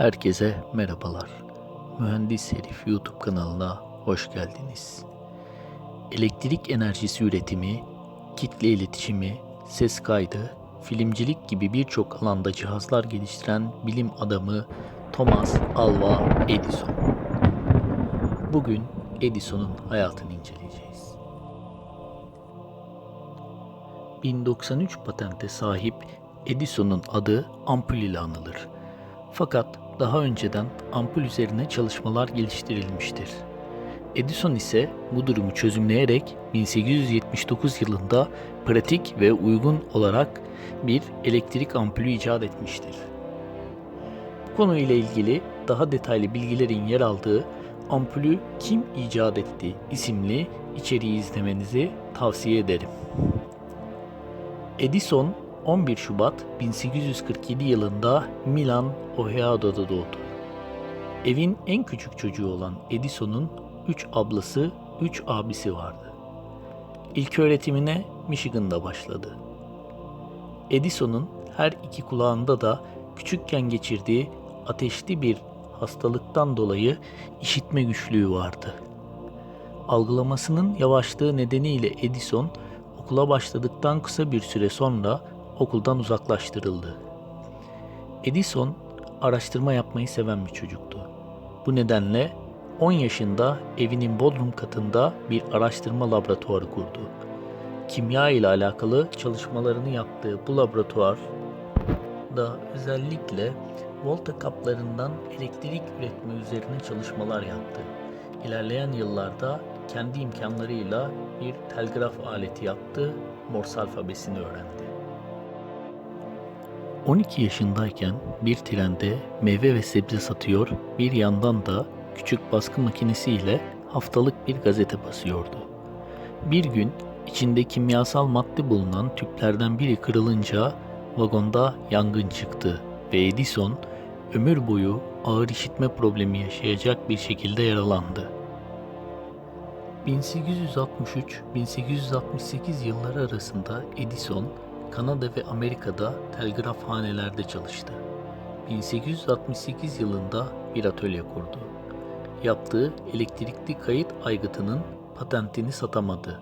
Herkese merhabalar. Mühendis Herif YouTube kanalına hoş geldiniz. Elektrik enerjisi üretimi, kitle iletişimi, ses kaydı, filmcilik gibi birçok alanda cihazlar geliştiren bilim adamı Thomas Alva Edison. Bugün Edison'un hayatını inceleyeceğiz. 1093 patente sahip Edison'un adı ampul ile anılır. Fakat daha önceden ampul üzerine çalışmalar geliştirilmiştir. Edison ise bu durumu çözümleyerek 1879 yılında pratik ve uygun olarak bir elektrik ampulü icat etmiştir. Bu konuyla ilgili daha detaylı bilgilerin yer aldığı Ampulü Kim icat etti isimli içeriği izlemenizi tavsiye ederim. Edison 11 Şubat 1847 yılında Milan, Ohio'da doğdu. Evin en küçük çocuğu olan Edison'un 3 ablası, 3 abisi vardı. İlk öğretimine Michigan'da başladı. Edison'un her iki kulağında da küçükken geçirdiği ateşli bir hastalıktan dolayı işitme güçlüğü vardı. Algılamasının yavaşlığı nedeniyle Edison okula başladıktan kısa bir süre sonra okuldan uzaklaştırıldı. Edison araştırma yapmayı seven bir çocuktu. Bu nedenle 10 yaşında evinin bodrum katında bir araştırma laboratuvarı kurdu. Kimya ile alakalı çalışmalarını yaptığı bu laboratuvar da özellikle volta kaplarından elektrik üretme üzerine çalışmalar yaptı. İlerleyen yıllarda kendi imkanlarıyla bir telgraf aleti yaptı, Morse alfabesini öğrendi. 12 yaşındayken bir trende meyve ve sebze satıyor, bir yandan da küçük baskı makinesiyle haftalık bir gazete basıyordu. Bir gün içinde kimyasal madde bulunan tüplerden biri kırılınca vagonda yangın çıktı ve Edison ömür boyu ağır işitme problemi yaşayacak bir şekilde yaralandı. 1863-1868 yılları arasında Edison, Kanada ve Amerika'da telgrafhanelerde çalıştı. 1868 yılında bir atölye kurdu. Yaptığı elektrikli kayıt aygıtının patentini satamadı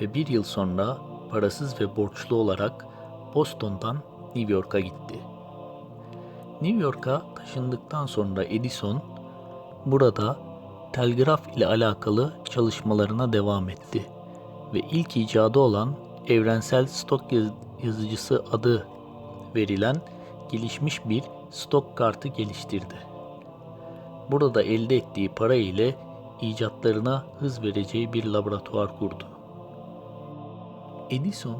ve bir yıl sonra parasız ve borçlu olarak Boston'dan New York'a gitti. New York'a taşındıktan sonra Edison burada telgraf ile alakalı çalışmalarına devam etti ve ilk icadı olan evrensel stok yazıcısı adı verilen gelişmiş bir stok kartı geliştirdi. Burada elde ettiği para ile icatlarına hız vereceği bir laboratuvar kurdu. Edison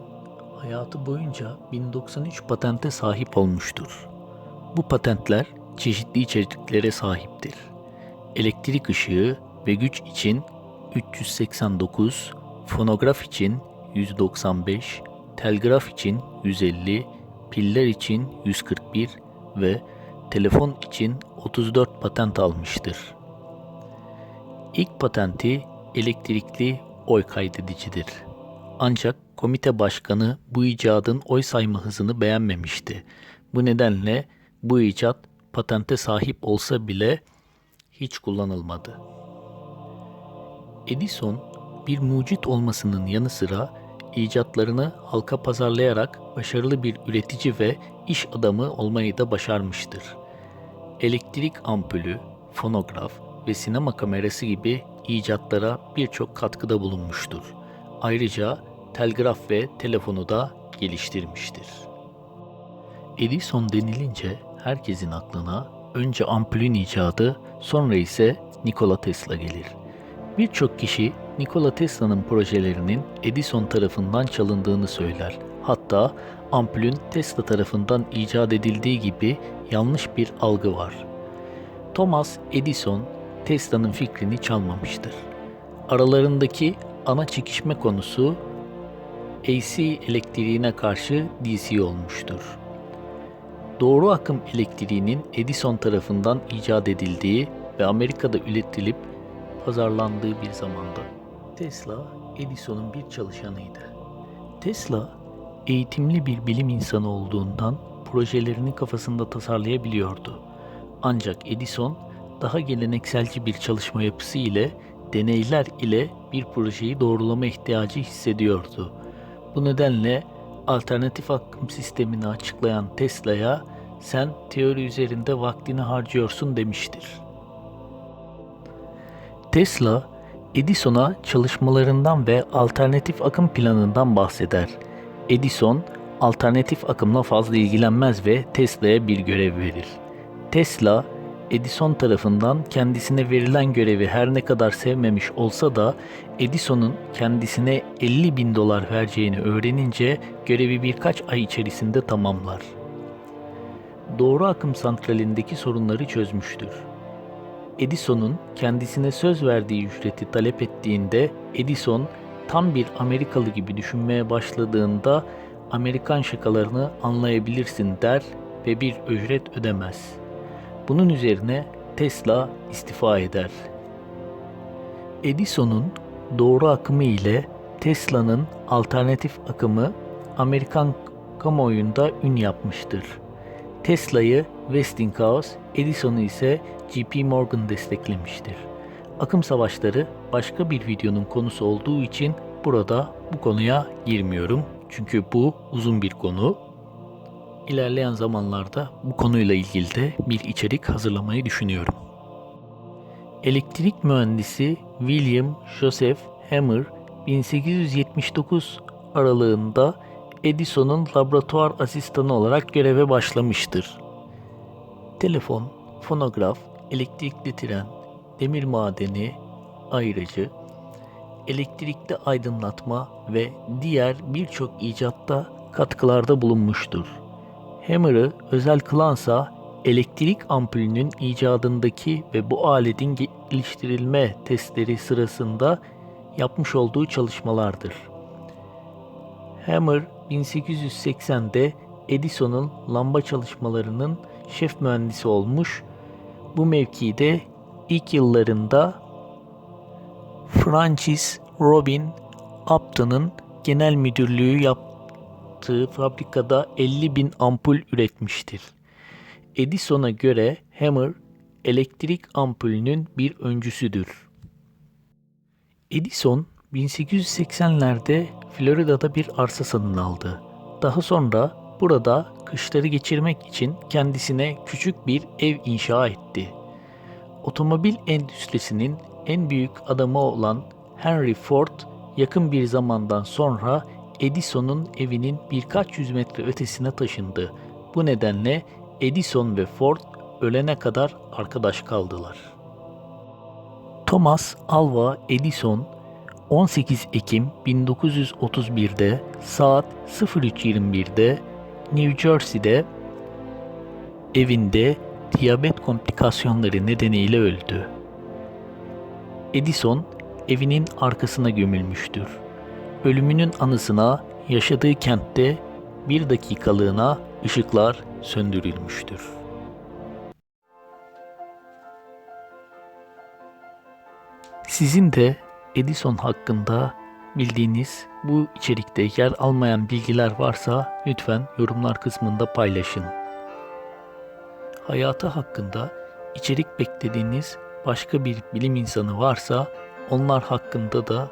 hayatı boyunca 1093 patente sahip olmuştur. Bu patentler çeşitli içeriklere sahiptir. Elektrik ışığı ve güç için 389, fonograf için 195, telgraf için 150, piller için 141 ve telefon için 34 patent almıştır. İlk patenti elektrikli oy kaydedicidir. Ancak komite başkanı bu icadın oy sayma hızını beğenmemişti. Bu nedenle bu icat patente sahip olsa bile hiç kullanılmadı. Edison bir mucit olmasının yanı sıra icatlarını halka pazarlayarak başarılı bir üretici ve iş adamı olmayı da başarmıştır. Elektrik ampulü, fonograf ve sinema kamerası gibi icatlara birçok katkıda bulunmuştur. Ayrıca telgraf ve telefonu da geliştirmiştir. Edison denilince herkesin aklına önce ampulün icadı, sonra ise Nikola Tesla gelir. Birçok kişi Nikola Tesla'nın projelerinin Edison tarafından çalındığını söyler. Hatta ampulün Tesla tarafından icat edildiği gibi yanlış bir algı var. Thomas Edison Tesla'nın fikrini çalmamıştır. Aralarındaki ana çekişme konusu AC elektriğine karşı DC olmuştur. Doğru akım elektriğinin Edison tarafından icat edildiği ve Amerika'da üretilip pazarlandığı bir zamanda Tesla Edison'un bir çalışanıydı. Tesla eğitimli bir bilim insanı olduğundan projelerini kafasında tasarlayabiliyordu. Ancak Edison daha gelenekselci bir çalışma yapısı ile deneyler ile bir projeyi doğrulama ihtiyacı hissediyordu. Bu nedenle alternatif akım sistemini açıklayan Tesla'ya sen teori üzerinde vaktini harcıyorsun demiştir. Tesla, Edison'a çalışmalarından ve alternatif akım planından bahseder. Edison, alternatif akımla fazla ilgilenmez ve Tesla'ya bir görev verir. Tesla, Edison tarafından kendisine verilen görevi her ne kadar sevmemiş olsa da Edison'un kendisine 50 bin dolar vereceğini öğrenince görevi birkaç ay içerisinde tamamlar. Doğru akım santralindeki sorunları çözmüştür. Edison'un kendisine söz verdiği ücreti talep ettiğinde Edison tam bir Amerikalı gibi düşünmeye başladığında Amerikan şakalarını anlayabilirsin der ve bir ücret ödemez. Bunun üzerine Tesla istifa eder. Edison'un doğru akımı ile Tesla'nın alternatif akımı Amerikan kamuoyunda ün yapmıştır. Tesla'yı Westinghouse, Edison'u ise JP Morgan desteklemiştir. Akım savaşları başka bir videonun konusu olduğu için burada bu konuya girmiyorum. Çünkü bu uzun bir konu. İlerleyen zamanlarda bu konuyla ilgili de bir içerik hazırlamayı düşünüyorum. Elektrik mühendisi William Joseph Hammer 1879 aralığında Edison'un laboratuvar asistanı olarak göreve başlamıştır. Telefon, fonograf, elektrikli tren, demir madeni, ayrıcı, elektrikli aydınlatma ve diğer birçok icatta katkılarda bulunmuştur. Hammer'ı özel kılansa elektrik ampulünün icadındaki ve bu aletin geliştirilme testleri sırasında yapmış olduğu çalışmalardır. Hammer 1880'de Edison'un lamba çalışmalarının şef mühendisi olmuş. Bu mevkide ilk yıllarında Francis Robin Upton'ın genel müdürlüğü yaptığı fabrikada 50 bin ampul üretmiştir. Edison'a göre Hammer elektrik ampulünün bir öncüsüdür. Edison 1880'lerde Florida'da bir arsa satın aldı. Daha sonra burada kışları geçirmek için kendisine küçük bir ev inşa etti. Otomobil endüstrisinin en büyük adamı olan Henry Ford yakın bir zamandan sonra Edison'un evinin birkaç yüz metre ötesine taşındı. Bu nedenle Edison ve Ford ölene kadar arkadaş kaldılar. Thomas Alva Edison 18 Ekim 1931'de saat 03.21'de New Jersey'de evinde diyabet komplikasyonları nedeniyle öldü. Edison evinin arkasına gömülmüştür. Ölümünün anısına yaşadığı kentte bir dakikalığına ışıklar söndürülmüştür. Sizin de Edison hakkında bildiğiniz bu içerikte yer almayan bilgiler varsa lütfen yorumlar kısmında paylaşın. Hayatı hakkında içerik beklediğiniz başka bir bilim insanı varsa onlar hakkında da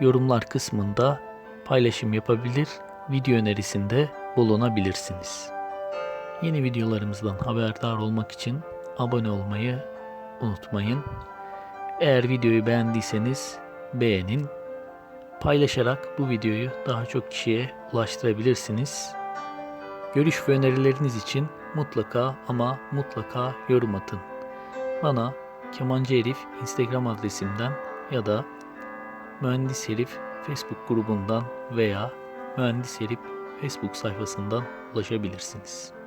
yorumlar kısmında paylaşım yapabilir, video önerisinde bulunabilirsiniz. Yeni videolarımızdan haberdar olmak için abone olmayı unutmayın. Eğer videoyu beğendiyseniz beğenin. Paylaşarak bu videoyu daha çok kişiye ulaştırabilirsiniz. Görüş ve önerileriniz için mutlaka ama mutlaka yorum atın. Bana Kemancı Herif Instagram adresimden ya da Mühendis Herif Facebook grubundan veya Mühendis Herif Facebook sayfasından ulaşabilirsiniz.